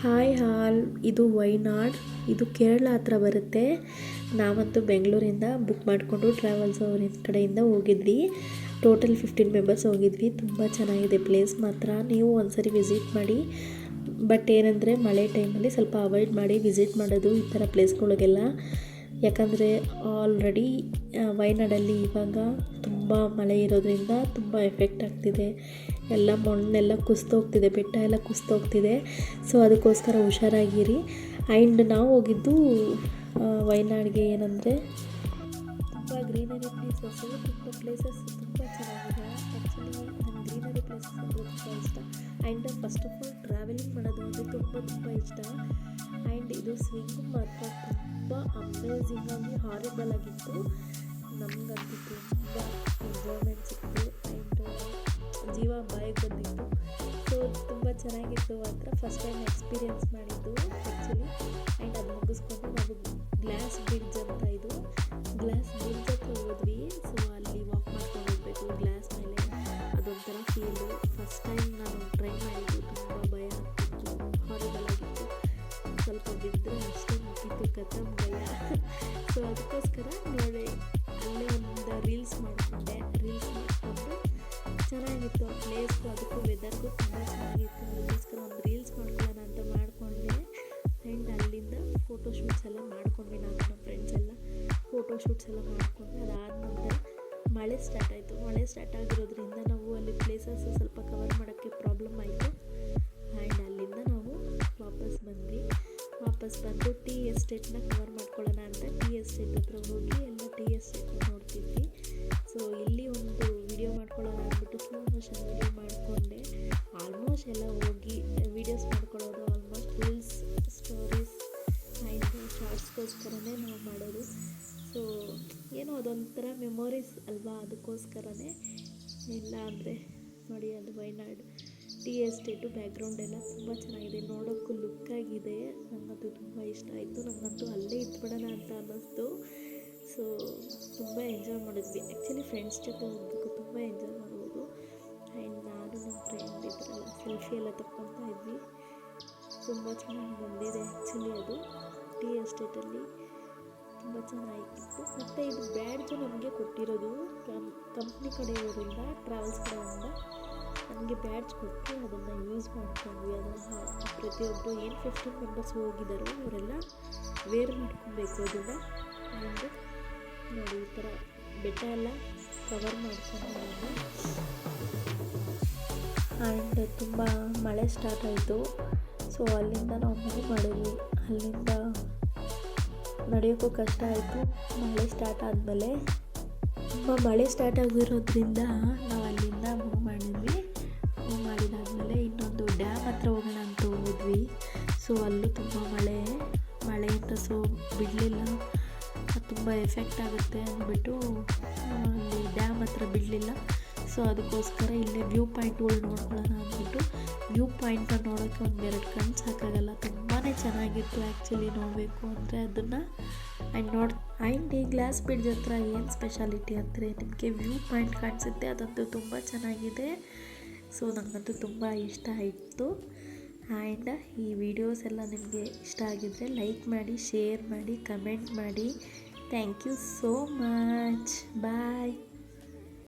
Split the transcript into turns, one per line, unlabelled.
Hi ಹಾಲ್, ಇದು ವೈನಾಡ್, ಇದು ಕೇರಳ ಹತ್ರ ಬರುತ್ತೆ. ನಾವಂತೂ ಬೆಂಗಳೂರಿಂದ ಬುಕ್ ಮಾಡಿಕೊಂಡು ಟ್ರಾವೆಲ್ಸ್ ಅವ್ರ ಕಡೆಯಿಂದ ಹೋಗಿದ್ವಿ. ಟೋಟಲ್ ಫಿಫ್ಟೀನ್ ಮೆಂಬರ್ಸ್ ಹೋಗಿದ್ವಿ. ತುಂಬ ಚೆನ್ನಾಗಿದೆ ಪ್ಲೇಸ್ ಮಾತ್ರ ನೀವು ಒಂದ್ಸರಿ ವಿಸಿಟ್ ಮಾಡಿ. ಬಟ್ ಏನಂದರೆ ಮಳೆ ಟೈಮಲ್ಲಿ ಸ್ವಲ್ಪ ಅವಾಯ್ಡ್ ಮಾಡಿ ವಿಸಿಟ್ ಮಾಡೋದು ಈ ಥರ ಪ್ಲೇಸ್ಗಳಿಗೆಲ್ಲ ಯಾಕಂದರೆ ಆಲ್ರೆಡಿ ವೈನಾಡಲ್ಲಿ ಇವಾಗ ತುಂಬ ಮಳೆ ಇರೋದ್ರಿಂದ ತುಂಬ ಎಫೆಕ್ಟ್ ಆಗ್ತಿದೆ. ಎಲ್ಲ ಮಣ್ಣೆಲ್ಲ ಕುಸ್ತೋಗ್ತಿದೆ ಬೆಟ್ಟ ಎಲ್ಲ ಕುಸ್ತೋಗ್ತಿದೆ ಸೊ ಅದಕ್ಕೋಸ್ಕರ ಹುಷಾರಾಗಿರಿ. ಆ್ಯಂಡ್ ನಾವು ಹೋಗಿದ್ದು ವಯನಾಡಿಗೆ ಏನಂದರೆ ತುಂಬ ಗ್ರೀನರಿ ಪ್ಲೇಸಸ್ಸು ತುಂಬ ಪ್ಲೇಸಸ್ ತುಂಬ ಚೆನ್ನಾಗಿದೆ. ಆ್ಯಕ್ಚುಲಿ ನನಗೆ ಗ್ರೀನರಿ ಪ್ಲೇಸಸ್ ಅಂದರೆ ತುಂಬ ಇಷ್ಟ. And first of all travelling ಮಾಡೋದು ಅಂದರೆ ತುಂಬ ತುಂಬ ಇಷ್ಟ. ಆ್ಯಂಡ್ ಇದು ಸ್ವಿಂಗ್ ಮಾತ್ರ ತುಂಬ ಅಮೇಝಿಂಗ್ ಆಗಿ ಹಾರಿಬಲ್ ಆಗಿತ್ತು. ನಮಗಂತೂ ತುಂಬ ಎಂಜಾಯ್ಮೆಂಟ್ ಸಿಕ್ತು ಆ್ಯಂಡ್ ಜೀವ ಬಾಯಿಗೆ ಬಂದಿತ್ತು. ಸೊ ತುಂಬ ಚೆನ್ನಾಗಿತ್ತು ಮಾತ್ರ. ಫಸ್ಟ್ ಟೈಮ್ ಎಕ್ಸ್ಪೀರಿಯೆನ್ಸ್ ಮಾಡಿದ್ದು ಆ್ಯಕ್ಚುಲಿ ಆ್ಯಂಡ್ ಅದು ಮುಗಿಸ್ಕೊಂಡು ನಾವು ಗ್ಲಾಸ್ ಬ್ರಿಡ್ಜ್ ಅಂತ ಇದು. ಗ್ಲಾಸ್ ಬ್ರಿಡ್ಜ್ ಹತ್ರ ಹೋದ್ವಿ. ಸೊ ಅಲ್ಲಿ ವಾಕ್ ಮಾಡ್ಕೊಂಡು ಹೋಗ್ಬೇಕು. ಗ್ಲಾಸ್ ಮೇಲೆ ಅದೊಂಥರ ಫೀಲು ಫಸ್ಟ್ ಟೈಮ್ ನಾನು ಟ್ರೈ ಮಾಡಿದ್ದು, ತುಂಬ ಭಯ ಆಗ್ತಿತ್ತು. ಹಾರಿಬಲ್ ಆಗಿತ್ತು. ಸ್ವಲ್ಪ ಬಿದ್ದರೆ ಅಷ್ಟೇ ಮುಗಿತು. ಕಥಮ್ ಭಯ. ಸೊ ಅದಕ್ಕೋಸ್ಕರ ನೋಡಿ ಅಲ್ಲೇ ಒಂದು ರೀಲ್ಸ್ ಮಾಡಿಕೊಂಡೆ. ರೀಲ್ಸ್ ಚೆನ್ನಾಗಿತ್ತು ಆ ಪ್ಲೇಸು ಅದಕ್ಕೂ ವೆದರ್ಗೂ ತುಂಬ ಚೆನ್ನಾಗಿತ್ತು. ಅದಕ್ಕೋಸ್ಕರ ಒಂದು ರೀಲ್ಸ್ ಮಾಡ್ಕೊಳ್ಳೋಣ ಅಂತ ಮಾಡಿಕೊಂಡೆ. ಆ್ಯಂಡ್ ಅಲ್ಲಿಂದ ಫೋಟೋ ಶೂಟ್ಸ್ ಎಲ್ಲ ಮಾಡ್ಕೊಂಡ್ವಿ ನಾನು, ನಮ್ಮ ಫ್ರೆಂಡ್ಸ್ ಎಲ್ಲ ಫೋಟೋ ಶೂಟ್ಸ್ ಎಲ್ಲ ಮಾಡಿಕೊಂಡ್ವಿ ಅದಾದ ನಂತರ ಮಳೆ ಸ್ಟಾರ್ಟ್ ಆಯಿತು. ಮಳೆ ಸ್ಟಾರ್ಟ್ ಆಗಿರೋದ್ರಿಂದ ನಾವು ಅಲ್ಲಿ ಪ್ಲೇಸಸ್ ಸ್ವಲ್ಪ ಕವರ್ ಮಾಡೋಕ್ಕೆ ಪ್ರಾಬ್ಲಮ್ ಆಯಿತು. ಆ್ಯಂಡ್ ಅಲ್ಲಿಂದ ನಾವು ವಾಪಸ್ ಬಂದ್ವಿ. ವಾಪಸ್ ಬಂದು ಟೀ ಎಸ್ಟೇಟ್ನ ಕವರ್ ಮಾಡ್ಕೊಳ್ಳೋಣ ಅಂತ ಟೀ ಎಸ್ಟೇಟ್ ಹತ್ರ ಹೋಗಿ ಆಲ್ಮೋಸ್ಟ್ ಎಲ್ಲ ಹೋಗಿ ವೀಡಿಯೋಸ್ ಮಾಡ್ಕೊಳ್ಳೋದು ಆಲ್ಮೋಸ್ಟ್ ರೀಲ್ಸ್ ಸ್ಟೋರೀಸ್ ಆ್ಯಂಡ್ ಶಾರ್ಟ್ಸ್ಗೋಸ್ಕರನೇ ನಾವು ಮಾಡೋದು. ಸೊ ಏನೋ ಅದೊಂಥರ ಮೆಮೊರೀಸ್ ಅಲ್ವಾ ಅದಕ್ಕೋಸ್ಕರನೇ ಇಲ್ಲ ಅಂದರೆ ನೋಡಿ ಅದು ವೈನಾಡ್ ಟಿ ಎಸ್ಟೇಟು ಬ್ಯಾಕ್ಗ್ರೌಂಡ್ ಎಲ್ಲ ತುಂಬ ಚೆನ್ನಾಗಿದೆ. ನೋಡೋಕ್ಕೂ ಲುಕ್ ಆಗಿದೆ. ನನಗಂತೂ ತುಂಬ ಇಷ್ಟ ಆಯಿತು. ನನಗಂತೂ ಅಲ್ಲೇ ಇದ್ಬಿಡೋಣ ಅಂತ ಅನ್ನಿಸ್ತು. ಸೊ ತುಂಬ ಎಂಜಾಯ್ ಮಾಡಿದ್ವಿ. ಆ್ಯಕ್ಚುಲಿ ಫ್ರೆಂಡ್ಸ್ ಜೊತೆ ಹೋಗ್ಬೇಕು. ತುಂಬ ಎಂಜಾಯ್ ಮಾಡ್ಬೋದು ಸೆಲ್ಫಿ ಎಲ್ಲ ತಕ್ಕೊತಾ ಇದ್ವಿ. ತುಂಬ ಚೆನ್ನಾಗಿ ಬಂದಿದೆ ಆ್ಯಕ್ಚುಲಿ ಅದು. ಟೀ ಎಸ್ಟೇಟಲ್ಲಿ ತುಂಬ ಚೆನ್ನಾಗಿತ್ತು. ಮತ್ತು ಇದು ಬ್ಯಾಡ್ಜು ನಮಗೆ ಕೊಟ್ಟಿರೋದು. ಕಂಪನಿ ಕಂಪ್ನಿ ಕಡೆಯವರಿಂದ ಟ್ರಾವೆಲ್ಸ್ ಕಡೆಯಿಂದ ನಮಗೆ ಬ್ಯಾಡ್ಜ್ ಕೊಟ್ಟು ಅದನ್ನು ಯೂಸ್ ಮಾಡ್ಕೊಂಡ್ವಿ. ಅದನ್ನು ಪ್ರತಿಯೊಬ್ಬರು ಏನು ಫಿಫ್ಟೀನ್ ಮೆಂಬರ್ಸ್ ಹೋಗಿದ್ದಾರೋ ಅವರೆಲ್ಲ ವೇರ್ ಮಾಡ್ಕೊಬೇಕು ಅದನ್ನು. ಆ್ಯಂಡ್ ನೋಡಿ, ಈ ಥರ ಬೆಟ್ಟ ಎಲ್ಲ ಕವರ್ ಮಾಡ್ಕೊಂಡು ಆ್ಯಂಡ್ ತುಂಬ ಮಳೆ ಸ್ಟಾರ್ಟ್ ಆಯಿತು. ಸೊ ಅಲ್ಲಿಂದ ನಾವು ಮೂವ್ ಮಾಡಿದ್ವಿ. ಅಲ್ಲಿಂದ ನಡೆಯೋಕ್ಕೂ ಕಷ್ಟ ಆಯಿತು. ಮಳೆ ಸ್ಟಾರ್ಟ್ ಆದಮೇಲೆ ತುಂಬ ಮಳೆ ಸ್ಟಾರ್ಟ್ ಆಗಿರೋದ್ರಿಂದ ನಾವು ಅಲ್ಲಿಂದ ಮೂವ್ ಮಾಡಿದ್ವಿ. ಮೂವ್ ಮಾಡಿದಾದಮೇಲೆ ಇನ್ನೊಂದು ಡ್ಯಾಮ್ ಹತ್ರ ಹೋಗೋಣ ಅಂತ ಹೋದ್ವಿ ಸೊ ಅಲ್ಲೂ ತುಂಬ ಮಳೆ ಮಳೆಯಿಂದ ಸೊ ಬಿಡಲಿಲ್ಲ. ತುಂಬ ಎಫೆಕ್ಟ್ ಆಗುತ್ತೆ ಅಂದ್ಬಿಟ್ಟು ಅಲ್ಲಿ ಡ್ಯಾಮ್ ಹತ್ರ ಬಿಡಲಿಲ್ಲ. ಸೊ ಅದಕ್ಕೋಸ್ಕರ ಇಲ್ಲೇ ವ್ಯೂ ಪಾಯಿಂಟ್ಗಳು ನೋಡ್ಕೊಳ್ಳೋಣ ಅಂದ್ಬಿಟ್ಟು ವ್ಯೂ ಪಾಯಿಂಟ್ನ ನೋಡೋಕ್ಕೆ ಒಂದೆರಡು ಕಣ್ಣು ಸಾಕಾಗಲ್ಲ. ತುಂಬಾ ಚೆನ್ನಾಗಿತ್ತು ಆ್ಯಕ್ಚುಲಿ ನೋಡಬೇಕು ಅಂದರೆ ಅದನ್ನು. ಆ್ಯಂಡ್ ನೋಡ್ ಆ್ಯಂಡ್ ಈ ಗ್ಲಾಸ್ ಬ್ರಿಡ್ಜ್ ಹತ್ರ ಏನು ಸ್ಪೆಷಾಲಿಟಿ ಅಂದರೆ ನಿಮಗೆ ವ್ಯೂ ಪಾಯಿಂಟ್ ಕಾಣಿಸುತ್ತೆ, ಅದಂತೂ ತುಂಬ ಚೆನ್ನಾಗಿದೆ. ಸೊ ನನಗಂತೂ ತುಂಬ ಇಷ್ಟ ಆಯಿತು. ಆ್ಯಂಡ್ ಈ ವಿಡಿಯೋಸ್ ಎಲ್ಲ ನಿಮಗೆ ಇಷ್ಟ ಆಗಿದ್ದರೆ ಲೈಕ್ ಮಾಡಿ ಶೇರ್ ಮಾಡಿ ಕಮೆಂಟ್ ಮಾಡಿ. Thank you so much bye